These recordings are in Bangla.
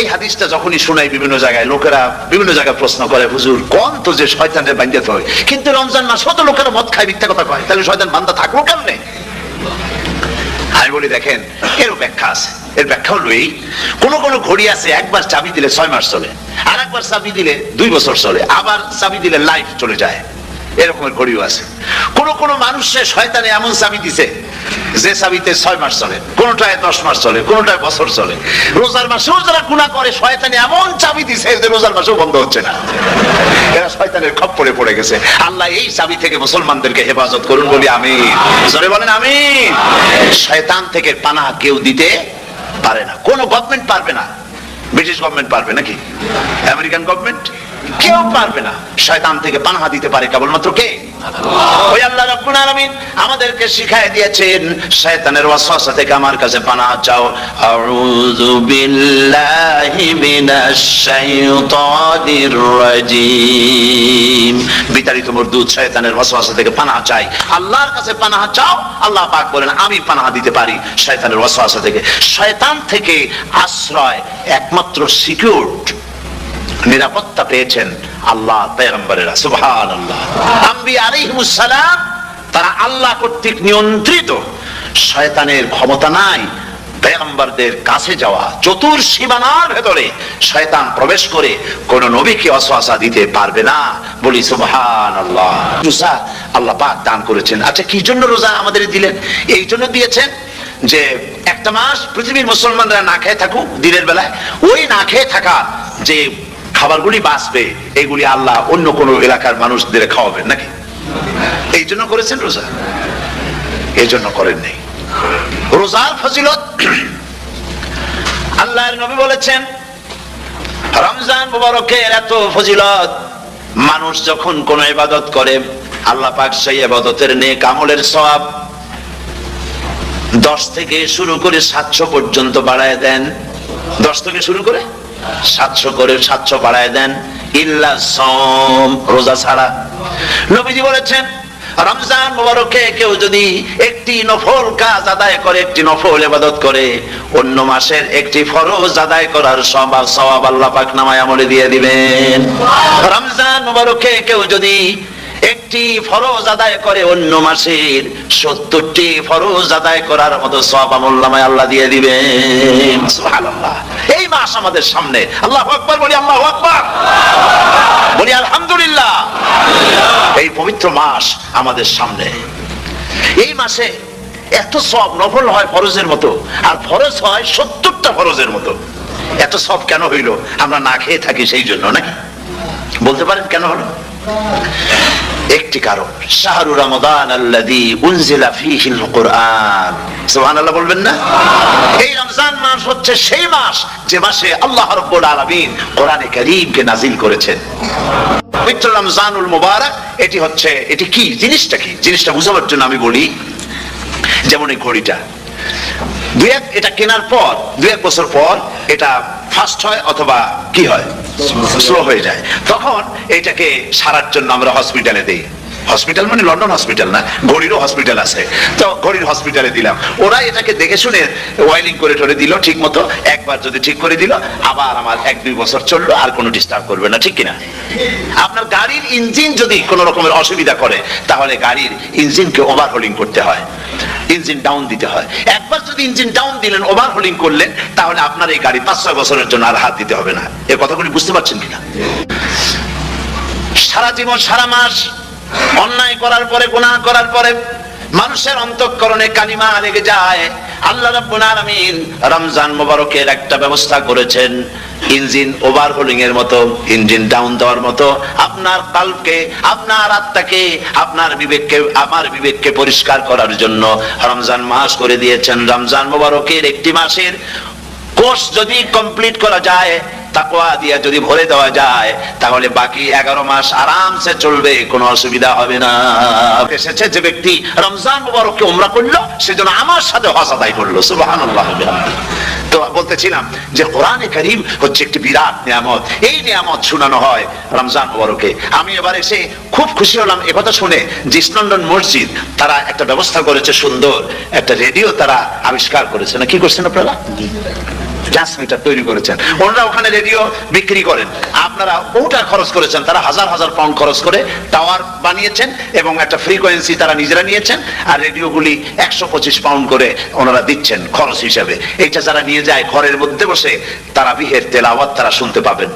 এই হাদিসটা যখনই শোনাই বিভিন্ন জায়গায়, লোকেরা বিভিন্ন জায়গায় প্রশ্ন করে, হুজুর, কোন তো যে শয়তানের বান্ধে হয়? কিন্তু রমজান মাস তো লোকেরা মদ খায়, মিথ্যা কথা কয়। তাহলে শয়তান বান্দা থাকল কেমনে? আমি বলি, দেখেন এর ব্যাখ্যা আছে। এর ব্যাখ্যা হলো এই, কোন কোন ঘড়ি আছে, একবার চাবি দিলে ছয় মাস চলে আর একবার চাবি দিলে দুই বছর চলে, আবার চাবি দিলে লাইফ চলে যায়। এরকমের ঘড়িও আছে। কোন কোন মানুষের শয়তানে এমন চাবি দিছে যে চাবিতে ছয় মাস চলে, কোনটায় দশ মাস চলে, কোনটায় বছর চলে। রোজার মাসেও যারা গুণা করে, শয়তানে এমন চাবি দিছে যে রোজার মাসেও বন্ধ হচ্ছে না। এরা শয়তানের খপ্পরে পড়ে গেছে। আল্লাহ এই চাবি থেকে মুসলমানদেরকে হেফাজত করুন বলি আমি জোরে বলেন আমি শয়তান থেকে পানা কেউ দিতে পারে না। কোনো গভর্নমেন্ট পারবে না। ব্রিটিশ গভর্নমেন্ট পারবে নাকি? আমেরিকান গভর্নমেন্ট কেউ পারবে না। শয়তান থেকে পানাহা দিতে পারে কেবলমাত্র কে? ওই আল্লাহ রাব্বুল আলামিন আমাদেরকে শিখায় দিয়েছেন শয়তানের ওয়াসওয়াসা থেকে আমার কাছে পানাহা চাও। আউযু বিল্লাহি মিনাশ শাইতানির রাজিম। বিতাড়িত মরদুদ শয়তানের ওয়াসওয়াসা থেকে পানাহা চাই আল্লাহর কাছে পানাহা চাও? আল্লাহ পাক বলেন আমি পানাহা দিতে পারি শয়তানের ওয়াসওয়াসা থেকে। শয়তান থেকে আশ্রয় একমাত্র সিকিউরড নিরাপত্তা পেয়েছেন আল্লাহ সুবহান আল্লাহ আম্বি আলাইহিমুসসালাম তারা আল্লাহ কর্তৃক নিয়ন্ত্রিত। শয়তানের ক্ষমতা নাই পেগম্বরদের কাছে যাওয়া। চতুর সীমানার ভেতরে শয়তান প্রবেশ করে কোন নবীকে অসহাসা দিতে পারবে না। বলি সুবহান আল্লাহ রোজা আল্লাহ পাক দান করেছেন। আচ্ছা কি জন্য রোজা আমাদের দিলেন? এই জন্য দিয়েছেন যে একটা মাস পৃথিবীর মুসলমানরা না খেয়ে থাকুক দিনের বেলায়। ওই না খেয়ে থাকা যে খাবারগুলি বাঁচবে, এগুলি আল্লাহ অন্য কোন এলাকার মানুষদের খাওয়াবেন নাকি? এই জন্য করেছেন রোজা। এই জন্য করেন নেই। রোজার ফজিলত, আল্লাহর নবী বলেছেন, রমজান মুবারকের এত ফজিলত, মানুষ যখন কোন ইবাদত করে, আল্লাহ পাক সেই ইবাদতের নেক আমলের সওয়াব দশ থেকে শুরু করে সাতশো পর্যন্ত বাড়ায় দেন। দশ থেকে শুরু করে সাতশো করে সাতশো বাড়ায় দেন, ইল্লা সম রোজা ছাড়া। নবীজি বলেছেন, রমজান মোবারকে কেউ যদি একটি নফল কাজ আদায় করে, একটি নফল ইবাদত করে, অন্য মাসের একটি ফরজ আদায় করার সবাব সওয়াব আল্লাহ পাক নামায় আমলে দিয়ে দিবেন। রমজান মোবারকে কেউ যদি একটি ফরজ আদায় করে, অন্য মাসের সত্তরটি ফরজ আদায় করার মতো সব আমল্লামায় আল্লাহ দিয়ে দিবেন। সুবহানাল্লাহ। আমাদের সামনে। আল্লাহ আকবর বলি, আল্লাহ আকবর। বলি, আলহামদুলিল্লাহ। এই পবিত্র মাস আমাদের সামনে। এই মাসে এত সব নফল হয় ফরজের মতো, আর ফরজ হয় সত্তরটা ফরজের মতো। এত সব কেন হইল? আমরা না খেয়ে থাকি সেই জন্য, নাকি? বলতে পারেন কেন হলো? একটি কারণ, শাহরু রমাদান আল্লাযী উনজিলা ফীহিল কুরআন সুবহানাল্লাহ বলবেন না? এই রমজান মাস হচ্ছে সেই মাস, যে মাসে আল্লাহ রাব্বুল আলামিন কোরআনে কারীমকে নাজিল করেছেন। পবিত্র রমজানুল মুবারক, এটি হচ্ছে, এটি কি? জিনিসটা কি? জিনিসটা বুঝাবার জন্য আমি বলি, যেমন এই ঘড়িটা। দুই এক, এটা কেনার পর, দুই এক বছর পর এটা ফাস্ট হয় অথবা কি হয়? স্লো হয়ে যায়। তখন এটাকে সারার জন্য আমরা হসপিটালে দিই। হসপিটাল মানে লন্ডন হসপিটাল না, ঘড়িরও হসপিটাল আছে। তো ঘড়ির হসপিটালে দিলাম। ওরা এটাকে দেখে শুনে ওয়াইলিং করে টরে দিল ঠিক মতো একবার যদি ঠিক করে দিল, আবার আমার এক দুই বছর চলল, আর কোনো ডিস্টার্ব করবে না, ঠিক কিনা? আপনার গাড়ির ইঞ্জিন যদি কোনো রকমের অসুবিধা করে, তাহলে গাড়ির ইঞ্জিনকে ওভারহোলিং করতে হয়। ইঞ্জিন ডাউন দিতে হয়। একবার যদি ইঞ্জিন ডাউন দিলেন ওভারহোলিং করলেন, তাহলে আপনার এই গাড়ি পাঁচ ছয় বছরের জন্য আর হাত দিতে হবে না। এর কথাগুলি বুঝতে পারছেন কিনা? সারা জীবন, সারা মাস অন্যায় করার পরে, গুনাহ করার পরে মানুষের অন্তঃকরণে কালিমা লেগে যায়। আল্লাহ রাব্বুল আলামিন রমজান মোবারকের একটা ব্যবস্থা করেছেন। ইঞ্জিন ওভারহোলিং এর মতো, ইঞ্জিন ডাউন দেওয়ার মতো। আপনার কালকে, আপনার আত্মাকে আপনার বিবেককে, আমার বিবেককে পরিষ্কার করার জন্য রমজান মাস করে দিয়েছেন। রমজান মোবারকের একটি মাসের কোর্স যদি কমপ্লিট করা যায়, তাকওয়া দিয়া যদি ভরে দেওয়া যায়, তাহলে বাকি এগারো মাস আরামসে চলবে, কোনো অসুবিধা হবে না। এসেছে যে ব্যক্তি রমজান মুবারককে উমরা করল, সেজন্য আমার সাথে আদায় করল, সুবহানাল্লাহ তো বলতেছিলাম যে কোরআনে করিম হচ্ছে একটি বিরাট নিয়ামত। এই নিয়ামত শোনানো হয় রমজান আমি এবার এসে খুব খুশি হলাম একথা শুনে যে মসজিদ, তারা একটা ব্যবস্থা করেছে সুন্দর, একটা রেডিও তারা আবিষ্কার করেছে। না, কি করছেন আপনারা? ট্রান্সমিটার তৈরি করেছেন। ওনারা ওখানে রেডিও বিক্রি করেন। আপনারা বহুটা খরচ করেছেন। তারা হাজার হাজার পাউন্ড খরচ করে টাওয়ার বানিয়েছেন এবং একটা ফ্রিকোয়েন্সি তারা নিজেরা নিয়েছেন আর রেডিওগুলি একশো পঁচিশ পাউন্ড করে ওনারা দিচ্ছেন খরচ হিসাবে। এইটা যারা নিয়ে যায়, ঘরের মধ্যে বসে তারা বিহের আওয়াজ তারা শুনতে পাবেন।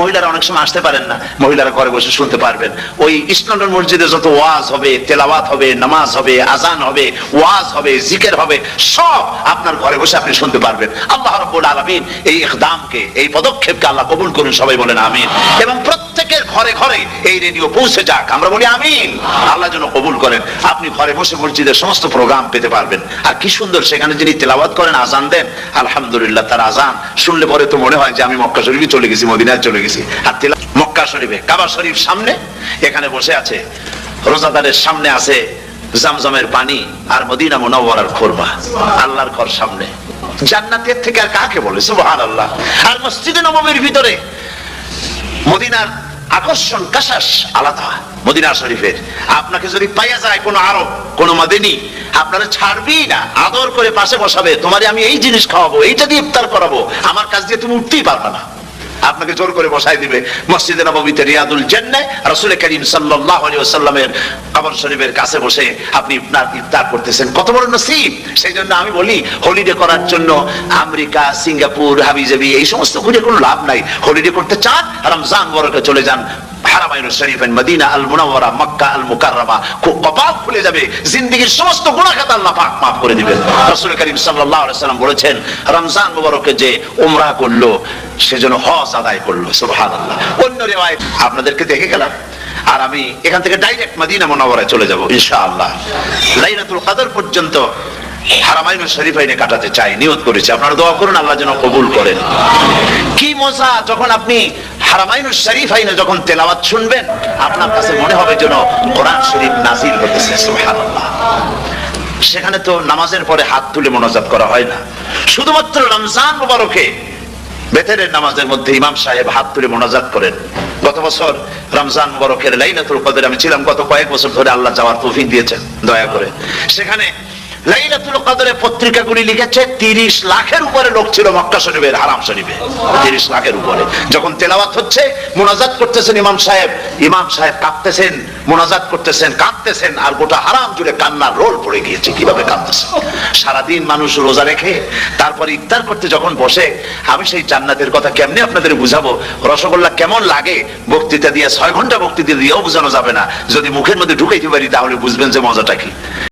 মহিলারা অনেক সময় আসতে পারেন না, মহিলারা ঘরে বসে শুনতে পারবেন। ওই ইস্টলন্ডন মসজিদে যত ওয়াজ হবে, তেলাওয়াত হবে, নামাজ হবে, আজান হবে, ওয়াজ হবে, জিকের হবে, সব আপনার ঘরে বসে আপনি শুনতে পারবেন। আল্লাহ রাব্বুল আলামিন এই ইকদামকে, এই পদক্ষেপকে আল্লাহ কবুল করুন, সবাই বলেন আমিন। এবং প্রত্যেকের ঘরে ঘরে এই রেডিও পৌঁছে যাক, আমরা বলি আমিন। আল্লাহ যেন কবুল করেন। আপনি ঘরে বসে মসজিদের সমস্ত প্রোগ্রাম পেতে পারবেন। আর কি সুন্দর, সেখানে যিনি তেলাওয়াত করেন, আজান দেন, আলহামদুলিল্লাহ তার আজান শুনলে পরে তো মনে হয় যে আমি মক্কা শরীফে চলে গেছি, মদিনায় চলে গেছি। আর তেলা মক্কা শরীফে, কাবা শরীফ সামনে, এখানে বসে আছে। রোজাদারের সামনে আছে জামজমের পানি আর মদিনা মুনাওয়ারার খোরবা, আল্লাহর ঘর সামনে। জান্নাতের থেকে আর কাকে বলে? সুবহানাল্লাহ। আর মসজিদে নবমীর ভিতরে মদিনার আকর্ষণ, কাশাস আলাদা, মদিনা শরীফের। আপনাকে যদি পাইয়া যায় কোনো আরব, কোনো মাদিনী, আপনারা ছাড়বি না। আদর করে পাশে বসাবে, তোমারে আমি এই জিনিস খাওয়াবো, এইটা দিয়ে ইফতার করাবো। আমার কাছ দিয়ে তুমি উঠতেই পারবে না। আপনাকে জোর করে বসাই দিবে। মসজিদে নববীতে রিয়াদুল জেন্নে রসুল করিম সাল্লাহ আলী আসাল্লামের কবর শরীফের কাছে বসে আপনি আপনার ইফতার করতেছেন। কত বড় নসিব! সেই জন্য আমি বলি হলিডে করার জন্য আমেরিকা, সিঙ্গাপুর, হাবিজাবি, এই সমস্ত ঘুরে কোনো লাভ নাই। হলিডে করতে চান, রমজান বরকে চলে যান। হারামাইন হজ আদায় করল। সুবহানাল্লাহ। আপনাদেরকে দেখে গেলাম, আর আমি এখান থেকে ডাইরেক্ট মদিনা মুনাওয়ারায় চলে যাব, ইনশাআল্লাহ। পর্যন্ত হারামাইন শরীফাইনে কাটাতে চাই, নিয়ত দোয়া করুন, আল্লাহ যেন কবুল করেন। কি মজা, যখন আপনি হারামাইন শরীফাইনে যখন শুনবেন, আপনার কাছে মনে হবে যেন কোরআন শরীফ হতেছে, সুবহানাল্লাহ। সেখানে তো নামাজের পরে হাত তুলে মোনাজাত করা হয় না। শুধুমাত্র রমজান মুবারকে বেতেরের নামাজের মধ্যে ইমাম সাহেব হাত তুলে মোনাজাত করেন। গত বছর রমজান মুবারকের লাইলাতুল কদরে আমি ছিলাম, গত কয়েক বছর ধরে আল্লাহ যাওয়ার তৌফিক দিয়েছেন, দয়া করে। সেখানে লাইলাতুল কদরে পত্রিকাগুলি লিখেছে, তিরিশ লাখের উপরে লোক ছিল মক্কা শরীফের, হারাম শরীফে। তিরিশ লাখের উপরে। যখন তেলাওয়াত হচ্ছে, মোনাজাত করতেছেন ইমাম সাহেব ইমাম সাহেব কাঁদতেছেন, মোনাজাত করতেছেন, কাঁদতেছেন, আর গোটা হারাম জুড়ে কান্নার রোল পড়ে গিয়েছে, কীভাবে কাঁদতেছে? সারাদিন মানুষ রোজা রেখে, তারপর ইফতার করতে যখন বসে, আমি সেই জান্নাতের কথা কেমনে আপনাদের বুঝাবো? রসগোল্লা কেমন লাগে? বক্তৃতা দিয়ে, ছয় ঘণ্টা বক্তৃতা দিয়েও বোঝানো যাবে না। যদি মুখের মধ্যে ঢুকাইতে পারি, তাহলে বুঝবেন যে মজাটা কি।